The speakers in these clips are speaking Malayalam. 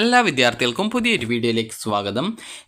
എല്ലാ വിദ്യാർത്ഥികൾക്കും പുതിയൊരു വീഡിയോയിലേക്ക് സ്വാഗതം.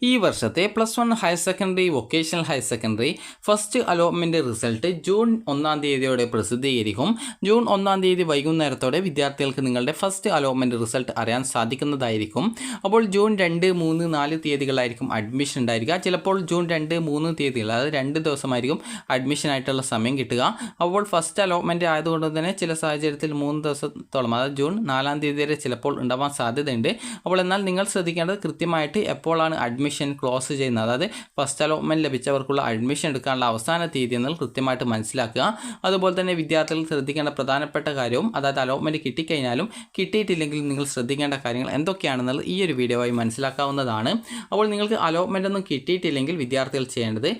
ഈ വർഷത്തെ plus one higher secondary vocational higher secondary first allotment result June ഒന്നാം തീയതിയോടെ പ്രസിദ്ധീകരിക്കും. ജൂൺ ഒന്നാം തീയതി വൈകുന്നേരത്തോടെ വിദ്യാർത്ഥികൾക്ക് നിങ്ങളുടെ ഫസ്റ്റ് അലോട്ട്മെന്റ് റിസൾട്ട് അറിയാൻ സാധിക്കുന്നതായിരിക്കും. അപ്പോൾ ജൂൺ രണ്ട് മൂന്ന് നാല് തീയതികളായിരിക്കും അഡ്മിഷൻ ഉണ്ടായിരിക്കുക. ചിലപ്പോൾ ജൂൺ രണ്ട് മൂന്ന് തീയതികൾ അതായത് രണ്ട് ദിവസമായിരിക്കും അഡ്മിഷൻ ആയിട്ടുള്ള സമയം കിട്ടുക. അപ്പോൾ ഫസ്റ്റ് അലോട്ട്മെന്റ് ആയതുകൊണ്ട് തന്നെ ചില സാഹചര്യത്തിൽ മൂന്ന് ദിവസത്തോളം അതായത് ജൂൺ നാലാം തീയതി വരെ ചിലപ്പോൾ ഉണ്ടാവാൻ സാധ്യതയുണ്ട്. അപ്പോൾ എന്നാൽ നിങ്ങൾ ശ്രദ്ധിക്കേണ്ടത് കൃത്യമായിട്ട് എപ്പോഴാണ് അഡ്മിഷൻ ക്ലോസ് ചെയ്യുന്നത്. അതായത് ഫസ്റ്റ് അലോട്ട്മെന്റ് ലഭിച്ചവർക്കുള്ള അഡ്മിഷൻ എടുക്കാനുള്ള അവസാന തീയതി എന്നത് കൃത്യമായിട്ട് മനസ്സിലാക്കുക. അതുപോലെ തന്നെ വിദ്യാർത്ഥികൾ ശ്രദ്ധിക്കേണ്ട പ്രധാനപ്പെട്ട കാര്യവും അതായത് അലോട്ട്മെന്റ് കിട്ടിക്കഴിഞ്ഞാലും കിട്ടിയിട്ടില്ലെങ്കിൽ നിങ്ങൾ ശ്രദ്ധിക്കേണ്ട കാര്യങ്ങൾ എന്തൊക്കെയാണെന്നുള്ളത് ഈ ഒരു വീഡിയോ ആയി മനസ്സിലാക്കാവുന്നതാണ്. അപ്പോൾ നിങ്ങൾക്ക് അലോട്ട്മെന്റ് ഒന്നും കിട്ടിയിട്ടില്ലെങ്കിൽ വിദ്യാർത്ഥികൾ ചെയ്യേണ്ടത്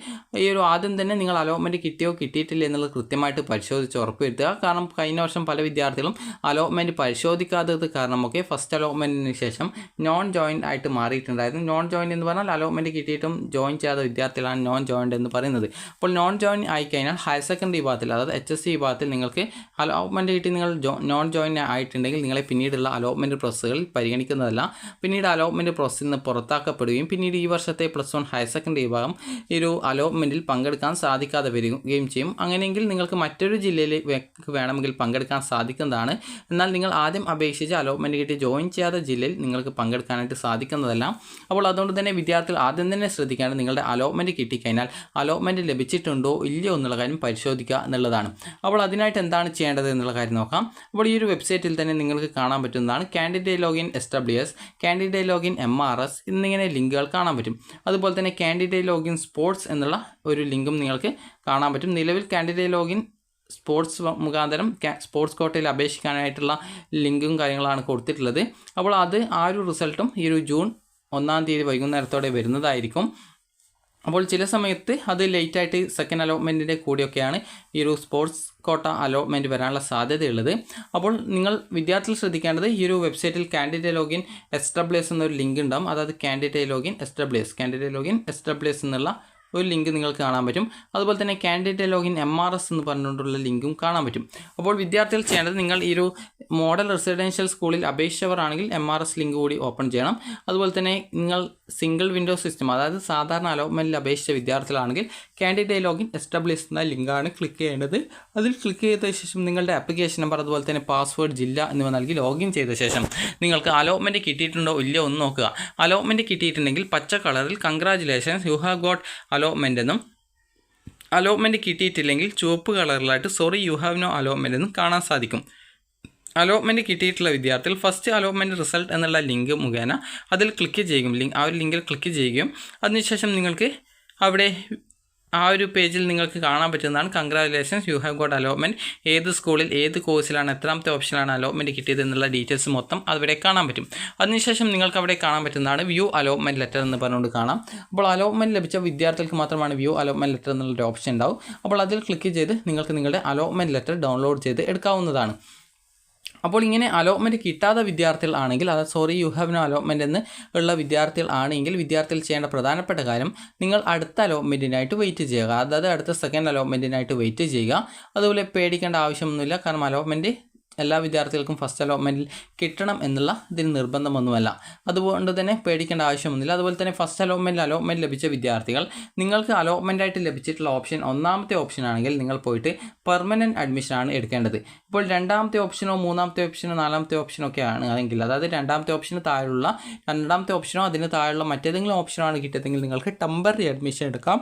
ഈ ഒരു ആദ്യം തന്നെ നിങ്ങൾ അലോട്ട്മെന്റ് കിട്ടിയോ കിട്ടിയിട്ടില്ല എന്നുള്ളത് കൃത്യമായിട്ട് പരിശോധിച്ച് ഉറപ്പുവരുത്തുക. കാരണം കഴിഞ്ഞ വർഷം പല വിദ്യാർത്ഥികളും അലോട്ട്മെന്റ് പരിശോധിക്കാത്തത് കാരണമൊക്കെ ഫസ്റ്റ് അലോട്ട്മെന്റിന് ശേഷം നോൺ ജോയിന്റ് ആയിട്ട് മാറിയിട്ടുണ്ടായിരുന്നു. നോൺ ജോയിന്റ് എന്ന് പറഞ്ഞാൽ അലോട്ട്മെന്റ് കിട്ടിയിട്ടും ജോയിൻ ചെയ്യാത്ത വിദ്യാർത്ഥികളാണ് നോൺ ജോയിന്റ് എന്ന് പറയുന്നത്. അപ്പോൾ നോൺ ജോയിൻ ആയിക്കഴിഞ്ഞാൽ ഹയർ സെക്കൻഡറി വിഭാഗത്തിൽ അതായത് എച്ച് എസ് സി വിഭാഗത്തിൽ നിങ്ങൾക്ക് അലോട്ട്മെന്റ് കിട്ടി നിങ്ങൾ നോൺ ജോയിൻ ആയിട്ടുണ്ടെങ്കിൽ നിങ്ങളെ പിന്നീടുള്ള അലോട്ട്മെന്റ് പ്രോസസ്സുകളിൽ പരിഗണിക്കുന്നതല്ല. പിന്നീട് അലോട്ട്മെന്റ് പ്രോസസ്സിൽ നിന്ന് പുറത്താക്കപ്പെടുകയും പിന്നീട് ഈ വർഷത്തെ പ്ലസ് വൺ ഹയർ സെക്കൻഡറി വിഭാഗം ഈ ഒരു അലോട്ട്മെന്റിൽ പങ്കെടുക്കാൻ സാധിക്കാതെ വരികയും ചെയ്യും. അങ്ങനെയെങ്കിൽ നിങ്ങൾക്ക് മറ്റൊരു ജില്ലയിൽ വേണമെങ്കിൽ പങ്കെടുക്കാൻ സാധിക്കുന്നതാണ്. എന്നാൽ നിങ്ങൾ ആദ്യം അപേക്ഷിച്ച് അലോട്ട്മെന്റ് കിട്ടി ജോയിൻ ചെയ്യാത്ത ജില്ലയിൽ നിങ്ങൾക്ക് പങ്കെടുക്കാനായിട്ട് സാധിക്കുന്നതല്ല. അപ്പോൾ അതുകൊണ്ട് തന്നെ വിദ്യാർത്ഥികൾ ആദ്യം തന്നെ ശ്രദ്ധിക്കാണ്ട് നിങ്ങളുടെ അലോട്ട്മെന്റ് കിട്ടിക്കഴിഞ്ഞാൽ അലോട്ട്മെന്റ് ലഭിച്ചിട്ടുണ്ടോ ഇല്ലയോ എന്നുള്ള കാര്യം പരിശോധിക്കുക എന്നുള്ളതാണ്. അപ്പോൾ അതിനായിട്ട് എന്താണ് ചെയ്യേണ്ടത് എന്നുള്ള കാര്യം നോക്കാം. അപ്പോൾ ഈ ഒരു വെബ്സൈറ്റിൽ തന്നെ നിങ്ങൾക്ക് കാണാൻ പറ്റുന്നതാണ് candidate login S W S candidate login M R S എന്നിങ്ങനെ ലിങ്കുകൾ കാണാൻ പറ്റും. അതുപോലെ തന്നെ കാൻഡിഡേറ്റ് ലോഗിൻ സ്പോർട്സ് എന്നുള്ള ഒരു ലിങ്കും നിങ്ങൾക്ക് കാണാൻ പറ്റും. നിലവിൽ കാൻഡിഡേറ്റ് ലോഗിൻ സ്പോർട്സ് മുഖാന്തരം സ്പോർട്സ് കോട്ടയിൽ അപേക്ഷിക്കാനായിട്ടുള്ള ലിങ്കും കാര്യങ്ങളാണ് കൊടുത്തിട്ടുള്ളത്. അപ്പോൾ അത് ആ ഒരു റിസൾട്ടും ഈ ഒരു ജൂൺ ഒന്നാം തീയതി വൈകുന്നേരത്തോടെ വരുന്നതായിരിക്കും. അപ്പോൾ ചില സമയത്ത് അത് ലേറ്റായിട്ട് സെക്കൻഡ് അലോട്ട്മെന്റിന്റെ കൂടിയൊക്കെയാണ് ഈ ഒരു സ്പോർട്സ് കോട്ട അലോട്ട്മെന്റ് വരാനുള്ള സാധ്യതയുള്ളത്. അപ്പോൾ നിങ്ങൾ വിദ്യാർത്ഥികൾ ശ്രദ്ധിക്കേണ്ടത് ഈ ഒരു വെബ്സൈറ്റിൽ candidate login S W S എന്നൊരു ലിങ്ക് ഉണ്ടാകും അതായത് candidate login S W S candidate login S W S എന്നുള്ള ഒരു ലിങ്ക് നിങ്ങൾക്ക് കാണാൻ പറ്റും. അതുപോലെ തന്നെ candidate login M R S എന്ന് പറഞ്ഞുകൊണ്ടുള്ള ലിങ്കും കാണാൻ പറ്റും. അപ്പോൾ വിദ്യാർത്ഥികൾ ചെയ്യേണ്ടത് നിങ്ങൾ ഈ ഒരു മോഡൽ റെസിഡൻഷ്യൽ സ്കൂളിൽ അപേക്ഷിച്ചവരാണെങ്കിൽ എം ആർ എസ് ലിങ്ക് കൂടി ഓപ്പൺ ചെയ്യണം. അതുപോലെ തന്നെ നിങ്ങൾ സിംഗിൾ വിൻഡോ സിസ്റ്റം അതായത് സാധാരണ അലോട്ട്മെന്റിൽ അപേക്ഷിച്ച വിദ്യാർത്ഥികളാണെങ്കിൽ കാൻഡിഡേറ്റ് ലോഗിൻ എസ്റ്റാബ്ലിഷ് എന്ന ലിങ്കാണ് ക്ലിക്ക് ചെയ്യേണ്ടത്. അതിൽ ക്ലിക്ക് ചെയ്ത ശേഷം നിങ്ങളുടെ ആപ്ലിക്കേഷൻ നമ്പർ അതുപോലെ തന്നെ പാസ്വേഡ് ജില്ല എന്നിവ നൽകി ലോഗിൻ ചെയ്ത ശേഷം നിങ്ങൾക്ക് അലോട്ട്മെന്റ് കിട്ടിയിട്ടുണ്ടോ ഇല്ലയോ എന്ന് നോക്കുക. അലോട്ട്മെന്റ് കിട്ടിയിട്ടുണ്ടെങ്കിൽ പച്ച കളറിൽ congratulations you have got allotment എന്നും അലോട്ട്മെന്റ് കിട്ടിയിട്ടില്ലെങ്കിൽ ചുവപ്പ് കളറിലായിട്ട് sorry you have no allotment എന്നും കാണാൻ സാധിക്കും. അലോട്ട്മെന്റ് കിട്ടിയിട്ടുള്ള വിദ്യാർത്ഥികൾ ഫസ്റ്റ് അലോട്ട്മെന്റ് റിസൾട്ട് എന്നുള്ള ലിങ്ക് മുഖേന അതിൽ ക്ലിക്ക് ചെയ്യും ലിങ്ക് ആ ഒരു ലിങ്കിൽ ക്ലിക്ക് ചെയ്യുകയും അതിനുശേഷം നിങ്ങൾക്ക് അവിടെ ആ ഒരു പേജിൽ നിങ്ങൾക്ക് കാണാൻ പറ്റുന്നതാണ് congratulations you have got allotment ഏത് സ്കൂളിൽ ഏത് കോഴ്സിലാണ് എത്രാമത്തെ ഓപ്ഷനാണ് അലോട്ട്മെന്റ് കിട്ടിയത് എന്നുള്ള ഡീറ്റെയിൽസ് മൊത്തം അവിടെ കാണാൻ പറ്റും. അതിനുശേഷം നിങ്ങൾക്ക് അവിടെ കാണാൻ പറ്റുന്നതാണ് വ്യൂ അലോട്ട്മെന്റ് ലെറ്റർ എന്ന് പറഞ്ഞുകൊണ്ട് കാണാം. അപ്പോൾ അലോട്ട്മെന്റ് ലഭിച്ച വിദ്യാർത്ഥികൾക്ക് മാത്രമാണ് വ്യൂ അലോട്ട്മെന്റ് ലെറ്റർ എന്നുള്ളൊരു ഓപ്ഷൻ ഉണ്ടാവും. അപ്പോൾ അതിൽ ക്ലിക്ക് ചെയ്ത് നിങ്ങൾക്ക് നിങ്ങളുടെ അലോട്ട്മെന്റ് ലെറ്റർ ഡൗൺലോഡ് ചെയ്ത് എടുക്കാവുന്നതാണ്. അപ്പോൾ ഇങ്ങനെ അലോട്ട്മെന്റ് കിട്ടാത്ത വിദ്യാർത്ഥികൾ ആണെങ്കിൽ അതായത് sorry you have no allotment എന്ന് ഉള്ള വിദ്യാർത്ഥികൾ ആണെങ്കിൽ വിദ്യാർത്ഥികൾ ചെയ്യേണ്ട പ്രധാനപ്പെട്ട കാര്യം നിങ്ങൾ അടുത്ത അലോട്ട്മെന്റിനായിട്ട് വെയിറ്റ് ചെയ്യുക. അതായത് അടുത്ത സെക്കൻഡ് അലോട്ട്മെന്റിനായിട്ട് വെയിറ്റ് ചെയ്യുക. അതുപോലെ പേടിക്കേണ്ട ആവശ്യമൊന്നുമില്ല. കാരണം അലോട്ട്മെന്റ് എല്ലാ വിദ്യാർത്ഥികൾക്കും ഫസ്റ്റ് അലോട്ട്മെന്റിൽ കിട്ടണം എന്നുള്ള ഇതിന് നിർബന്ധമൊന്നുമല്ല. അതുകൊണ്ട് തന്നെ പേടിക്കേണ്ട ആവശ്യമൊന്നുമില്ല. അതുപോലെ തന്നെ ഫസ്റ്റ് അലോട്ട്മെന്റിൽ അലോട്ട്മെന്റ് ലഭിച്ച വിദ്യാർത്ഥികൾ നിങ്ങൾക്ക് അലോട്ട്മെന്റായിട്ട് ലഭിച്ചിട്ടുള്ള ഓപ്ഷൻ ഒന്നാമത്തെ ഓപ്ഷൻ ആണെങ്കിൽ നിങ്ങൾ പോയിട്ട് പെർമനന്റ് അഡ്മിഷനാണ് എടുക്കേണ്ടത്. ഇപ്പോൾ രണ്ടാമത്തെ ഓപ്ഷനോ മൂന്നാമത്തെ ഓപ്ഷനോ നാലാമത്തെ ഓപ്ഷനോ ഒക്കെ ആണ് അല്ലെങ്കിൽ അതായത് രണ്ടാമത്തെ ഓപ്ഷന് താഴെയുള്ള രണ്ടാമത്തെ ഓപ്ഷനോ അതിന് താഴെയുള്ള മറ്റേതെങ്കിലും ഓപ്ഷനോ ആണ് കിട്ടിയതെങ്കിൽ നിങ്ങൾക്ക് ടെമ്പററി അഡ്മിഷൻ എടുക്കാം.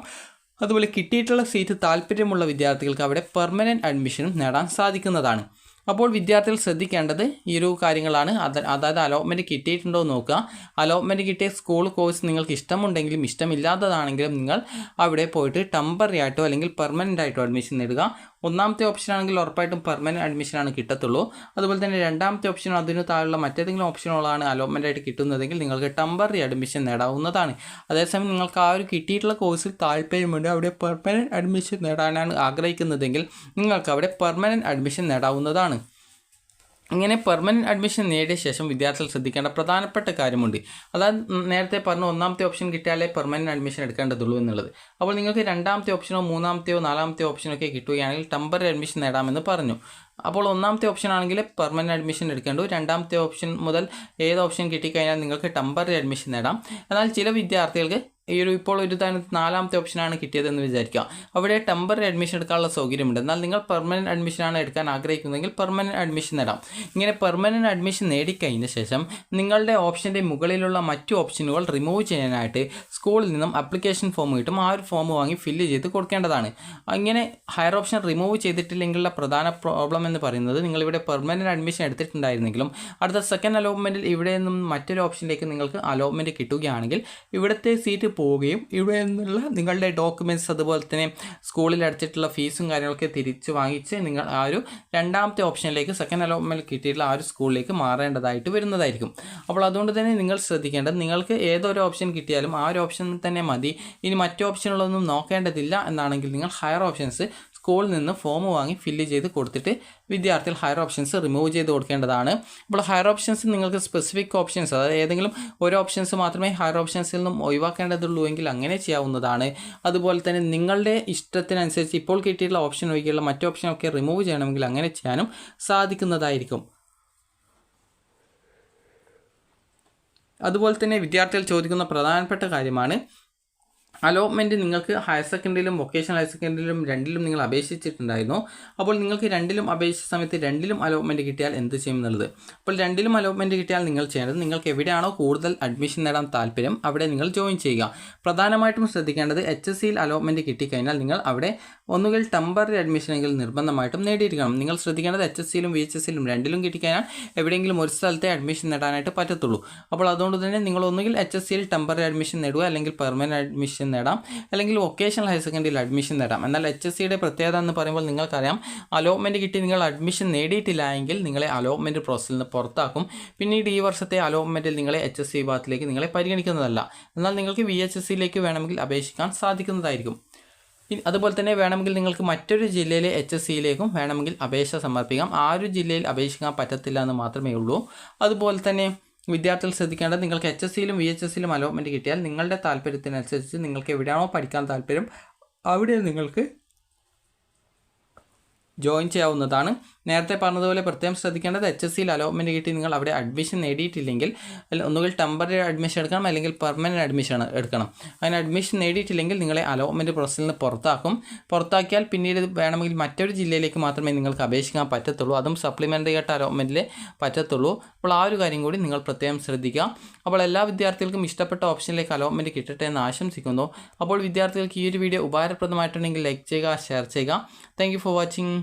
അതുപോലെ കിട്ടിയിട്ടുള്ള സീറ്റ് താല്പര്യമുള്ള വിദ്യാർത്ഥികൾക്ക് അവിടെ പെർമനന്റ് അഡ്മിഷനും നേടാൻ സാധിക്കുന്നതാണ്. അപ്പോൾ വിദ്യാർത്ഥികൾ ശ്രദ്ധിക്കേണ്ടത് ഈ ഒരു കാര്യങ്ങളാണ്. അത് അതായത് അലോട്ട്മെന്റ് കിട്ടിയിട്ടുണ്ടോ എന്ന് നോക്കുക. അലോട്ട്മെന്റ് കിട്ടിയ സ്കൂൾ കോഴ്സ് നിങ്ങൾക്ക് ഇഷ്ടമുണ്ടെങ്കിലും ഇഷ്ടമില്ലാത്തതാണെങ്കിലും നിങ്ങൾ അവിടെ പോയിട്ട് ടെമ്പററി ആയിട്ടോ അല്ലെങ്കിൽ പെർമനന്റ് ആയിട്ടോ അഡ്മിഷൻ നേടുക. ഒന്നാമത്തെ ഓപ്ഷൻ ആണെങ്കിൽ ഉറപ്പായിട്ടും പെർമനന്റ് അഡ്മിഷനാണ് കിട്ടത്തുള്ളൂ. അതുപോലെ തന്നെ രണ്ടാമത്തെ ഓപ്ഷൻ അതിന് താഴെയുള്ള മറ്റേതെങ്കിലും ഓപ്ഷനുകളാണ് അലോട്ട്മെന്റ് ആയിട്ട് കിട്ടുന്നതെങ്കിൽ നിങ്ങൾക്ക് ടെമ്പററി അഡ്മിഷൻ നേടാവുന്നതാണ്. അതേസമയം നിങ്ങൾക്ക് ആ ഒരു കിട്ടിയിട്ടുള്ള കോഴ്സിൽ താല്പര്യമുണ്ട് അവിടെ പെർമനന്റ് അഡ്മിഷൻ നേടാനാണ് ആഗ്രഹിക്കുന്നതെങ്കിൽ നിങ്ങൾക്ക് അവിടെ പെർമനന്റ് അഡ്മിഷൻ നേടാവുന്നതാണ്. ഇങ്ങനെ പെർമനന്റ് അഡ്മിഷൻ നേടിയ ശേഷം വിദ്യാർത്ഥികൾ ശ്രദ്ധിക്കേണ്ട പ്രധാനപ്പെട്ട കാര്യമുണ്ട്. അതായത് നേരത്തെ പറഞ്ഞ ഒന്നാമത്തെ ഓപ്ഷൻ കിട്ടിയാലേ പെർമനന്റ് അഡ്മിഷൻ എടുക്കേണ്ടതുള്ളൂ എന്നുള്ളത്. അപ്പോൾ നിങ്ങൾക്ക് രണ്ടാമത്തെ ഓപ്ഷനോ മൂന്നാമത്തെയോ നാലാമത്തെ ഓപ്ഷനോ ഒക്കെ കിട്ടുകയാണെങ്കിൽ ടെമ്പററി അഡ്മിഷൻ നേടാമെന്ന് പറഞ്ഞു. അപ്പോൾ ഒന്നാമത്തെ ഓപ്ഷൻ ആണെങ്കിൽ പെർമനന്റ് അഡ്മിഷൻ എടുക്കേണ്ടു. രണ്ടാമത്തെ ഓപ്ഷൻ മുതൽ ഏത് ഓപ്ഷൻ കിട്ടിക്കഴിഞ്ഞാൽ നിങ്ങൾക്ക് ടെമ്പററി അഡ്മിഷൻ നേടാം. എന്നാൽ ചില വിദ്യാർത്ഥികൾക്ക് ഈ ഒരു ഇപ്പോൾ ഒരു തന്നെ നാലാമത്തെ ഓപ്ഷനാണ് കിട്ടിയതെന്ന് വിചാരിക്കാം. അവിടെ ടെമ്പററി അഡ്മിഷൻ എടുക്കാനുള്ള സൗകര്യമുണ്ട്. എന്നാൽ നിങ്ങൾ പെർമനന്റ് അഡ്മിഷനാണ് എടുക്കാൻ ആഗ്രഹിക്കുന്നതെങ്കിൽ പെർമനന്റ് അഡ്മിഷൻ നേടാം. ഇങ്ങനെ പെർമനന്റ് അഡ്മിഷൻ നേടിക്കഴിഞ്ഞ ശേഷം നിങ്ങളുടെ ഓപ്ഷന്റെ മുകളിലുള്ള മറ്റു ഓപ്ഷനുകൾ റിമൂവ് ചെയ്യാനായിട്ട് സ്കൂളിൽ നിന്നും അപ്ലിക്കേഷൻ ഫോം കിട്ടും. ആ ഒരു ഫോം വാങ്ങി ഫില്ല് ചെയ്ത് കൊടുക്കേണ്ടതാണ്. അങ്ങനെ ഹയർ ഓപ്ഷൻ റിമൂവ് ചെയ്തിട്ടില്ലെങ്കിലുള്ള പ്രധാന പ്രോബ്ലം എന്ന് പറയുന്നത് നിങ്ങളിവിടെ പെർമനന്റ് അഡ്മിഷൻ എടുത്തിട്ടുണ്ടായിരുന്നെങ്കിലും അടുത്ത സെക്കൻഡ് അലോട്ട്മെന്റിൽ ഇവിടെ നിന്നും മറ്റൊരു ഓപ്ഷനിലേക്ക് നിങ്ങൾക്ക് അലോട്ട്മെന്റ് കിട്ടുകയാണെങ്കിൽ ഇവിടുത്തെ സീറ്റ് പോവുകയും ഇവിടെ നിന്നുള്ള നിങ്ങളുടെ ഡോക്യുമെന്റ്സ് അതുപോലെ തന്നെ സ്കൂളിൽ അടച്ചിട്ടുള്ള ഫീസും കാര്യങ്ങളൊക്കെ തിരിച്ച് വാങ്ങിച്ച് നിങ്ങൾ ആ ഒരു രണ്ടാമത്തെ ഓപ്ഷനിലേക്ക് സെക്കൻഡ് അലോട്ട്മെന്റ് കിട്ടിയിട്ടുള്ള ആ ഒരു സ്കൂളിലേക്ക് മാറേണ്ടതായിട്ട് വരുന്നതായിരിക്കും. അപ്പോൾ അതുകൊണ്ട് തന്നെ നിങ്ങൾ ശ്രദ്ധിക്കേണ്ടത് നിങ്ങൾക്ക് ഏതൊരു ഓപ്ഷൻ കിട്ടിയാലും ആ ഒരു ഓപ്ഷൻ തന്നെ മതി. ഇനി മറ്റു ഓപ്ഷനുകളൊന്നും നോക്കേണ്ടതില്ല എന്നാണെങ്കിൽ നിങ്ങൾ ഹയർ ഓപ്ഷൻസ് സ്കൂളിൽ നിന്ന് ഫോം വാങ്ങി ഫില്ല് ചെയ്ത് കൊടുത്തിട്ട് വിദ്യാർത്ഥികൾ ഹയർ ഓപ്ഷൻസ് റിമൂവ് ചെയ്ത് കൊടുക്കേണ്ടതാണ്. അപ്പോൾ ഹയർ ഓപ്ഷൻസ് നിങ്ങൾക്ക് സ്പെസിഫിക് ഓപ്ഷൻസ് അതായത് ഏതെങ്കിലും ഒരു ഓപ്ഷൻസ് മാത്രമേ ഹയർ ഓപ്ഷൻസിൽ നിന്നും ഒഴിവാക്കേണ്ടതുള്ളൂ എങ്കിൽ അങ്ങനെ ചെയ്യാവുന്നതാണ്. അതുപോലെ തന്നെ നിങ്ങളുടെ ഇഷ്ടത്തിനനുസരിച്ച് ഇപ്പോൾ കിട്ടിയിട്ടുള്ള ഓപ്ഷൻ ഒഴികെയുള്ള മറ്റു ഓപ്ഷനൊക്കെ റിമൂവ് ചെയ്യണമെങ്കിൽ അങ്ങനെ ചെയ്യാനും സാധിക്കുന്നതായിരിക്കും. അതുപോലെ തന്നെ വിദ്യാർത്ഥികൾ ചോദിക്കുന്ന പ്രധാനപ്പെട്ട കാര്യമാണ് അലോട്ട്മെന്റ് നിങ്ങൾക്ക് ഹയർ സെക്കൻഡറിയിലും വൊക്കേഷണൽ ഹയർ സെക്കൻഡറിയിലും രണ്ടിലും നിങ്ങൾ അപേക്ഷിച്ചിട്ടുണ്ടായിരുന്നു. അപ്പോൾ നിങ്ങൾക്ക് രണ്ടിലും അപേക്ഷിച്ച സമയത്ത് രണ്ടിലും അലോട്ട്മെന്റ് കിട്ടിയാൽ എന്ത് ചെയ്യും എന്നുള്ളത്? അപ്പോൾ രണ്ടിലും അലോട്ട്മെന്റ് കിട്ടിയാൽ നിങ്ങൾ ചെയ്യേണ്ടത് നിങ്ങൾക്ക് എവിടെയാണോ കൂടുതൽ അഡ്മിഷൻ നേടാൻ താല്പര്യം അവിടെ നിങ്ങൾ ജോയിൻ ചെയ്യുക. പ്രധാനമായിട്ടും ശ്രദ്ധിക്കേണ്ടത് എച്ച് എസ് സിയിൽ അലോട്ട്മെന്റ് കിട്ടിക്കഴിഞ്ഞാൽ നിങ്ങൾ അവിടെ ഒന്നുകിൽ ടെമ്പററി അഡ്മിഷനെങ്കിൽ നിർബന്ധമായിട്ടും നേടിയിരിക്കണം. നിങ്ങൾ ശ്രദ്ധിക്കേണ്ടത് എച്ച് എസ് സിയിലും വി എച്ച് എസ് സിയിലും രണ്ടിലും കിട്ടിക്കഴിഞ്ഞാൽ എവിടെയെങ്കിലും ഒരു സ്ഥലത്തെ അഡ്മിഷൻ നേടാനായിട്ട് പറ്റത്തുള്ളൂ. അപ്പോൾ അതുകൊണ്ട് തന്നെ നിങ്ങൾ ഒന്നുകിൽ എച്ച് എസ് സിയിൽ ടെമ്പററി അഡ്മിഷൻ നേടുക അല്ലെങ്കിൽ പെർമനന്റ് അഡ്മിഷൻ നേടാം. അല്ലെങ്കിൽ വൊക്കേഷണൽ ഹയർ സെക്കൻഡറിയിൽ അഡ്മിഷൻ നേടാം. എന്നാൽ എച്ച് എസ് സിയുടെ പ്രത്യേകത എന്ന് പറയുമ്പോൾ നിങ്ങൾക്കറിയാം അലോട്ട്മെന്റ് കിട്ടി നിങ്ങൾ അഡ്മിഷൻ നേടിയിട്ടില്ല എങ്കിൽ നിങ്ങളെ അലോട്ട്മെന്റ് പ്രോസസ്സിൽ നിന്ന് പുറത്താക്കും. പിന്നീട് ഈ വർഷത്തെ അലോട്ട്മെന്റിൽ നിങ്ങളെ എച്ച് എസ് സി വിഭാഗത്തിലേക്ക് നിങ്ങളെ പരിഗണിക്കുന്നതല്ല. എന്നാൽ നിങ്ങൾക്ക് വി എച്ച് എസ് സിയിലേക്ക് വേണമെങ്കിൽ അപേക്ഷിക്കാൻ സാധിക്കുന്നതായിരിക്കും. അതുപോലെ തന്നെ വേണമെങ്കിൽ നിങ്ങൾക്ക് മറ്റൊരു ജില്ലയിലെ എച്ച് എസ് സിയിലേക്കും വേണമെങ്കിൽ അപേക്ഷ സമർപ്പിക്കാം. ആ ഒരു ജില്ലയിൽ അപേക്ഷിക്കാൻ പറ്റത്തില്ല എന്ന് മാത്രമേ ഉള്ളൂ. അതുപോലെ തന്നെ വിദ്യാർത്ഥികൾ ശ്രദ്ധിക്കേണ്ടത് നിങ്ങൾക്ക് എച്ച് എസ് സിയിലും വി എച്ച് എസ് സിയിലും അലോട്ട്മെന്റ് കിട്ടിയാൽ നിങ്ങളുടെ താല്പര്യത്തിനനുസരിച്ച് നിങ്ങൾക്ക് എവിടെയാണോ പഠിക്കാൻ താല്പര്യം അവിടെ നിങ്ങൾക്ക് ജോയിൻ ചെയ്യാവുന്നതാണ്. നേരത്തെ പറഞ്ഞതുപോലെ പ്രത്യേകം ശ്രദ്ധിക്കേണ്ടത് എച്ച് എസ് സിയിൽ അലോട്ട്മെന്റ് കിട്ടി നിങ്ങൾ അവിടെ അഡ്മിഷൻ നേടിയിട്ടില്ലെങ്കിൽ ഒന്നുകിൽ ടെമ്പററി അഡ്മിഷൻ എടുക്കണം അല്ലെങ്കിൽ പെർമനന്റ് അഡ്മിഷൻ എടുക്കണം. അങ്ങനെ അഡ്മിഷൻ നേടിയിട്ടില്ലെങ്കിൽ നിങ്ങളെ അലോട്ട്മെന്റ് പ്രോസസ്സിൽ നിന്ന് പുറത്താക്കും. പുറത്താക്കിയാൽ പിന്നീട് വേണമെങ്കിൽ മറ്റൊരു ജില്ലയിലേക്ക് മാത്രമേ നിങ്ങൾക്ക് അപേക്ഷിക്കാൻ പറ്റത്തുള്ളൂ. അതും സപ്ലിമെന്ററി ആയിട്ട് അലോട്ട്മെന്റിൽ പറ്റത്തുള്ളൂ. അപ്പോൾ ആ ഒരു കാര്യം കൂടി നിങ്ങൾ പ്രത്യേകം ശ്രദ്ധിക്കുക. അപ്പോൾ എല്ലാ വിദ്യാർത്ഥികൾക്കും ഇഷ്ടപ്പെട്ട ഓപ്ഷനിലേക്ക് അലോട്ട്മെന്റ് കിട്ടട്ടെ എന്ന് ആശംസിക്കുന്നു. അപ്പോൾ വിദ്യാർത്ഥികൾക്ക് ഈ ഒരു വീഡിയോ ഉപകാരപ്രദമായിട്ടുണ്ടെങ്കിൽ ലൈക്ക് ചെയ്യുക ഷെയർ ചെയ്യുക. Thank for watching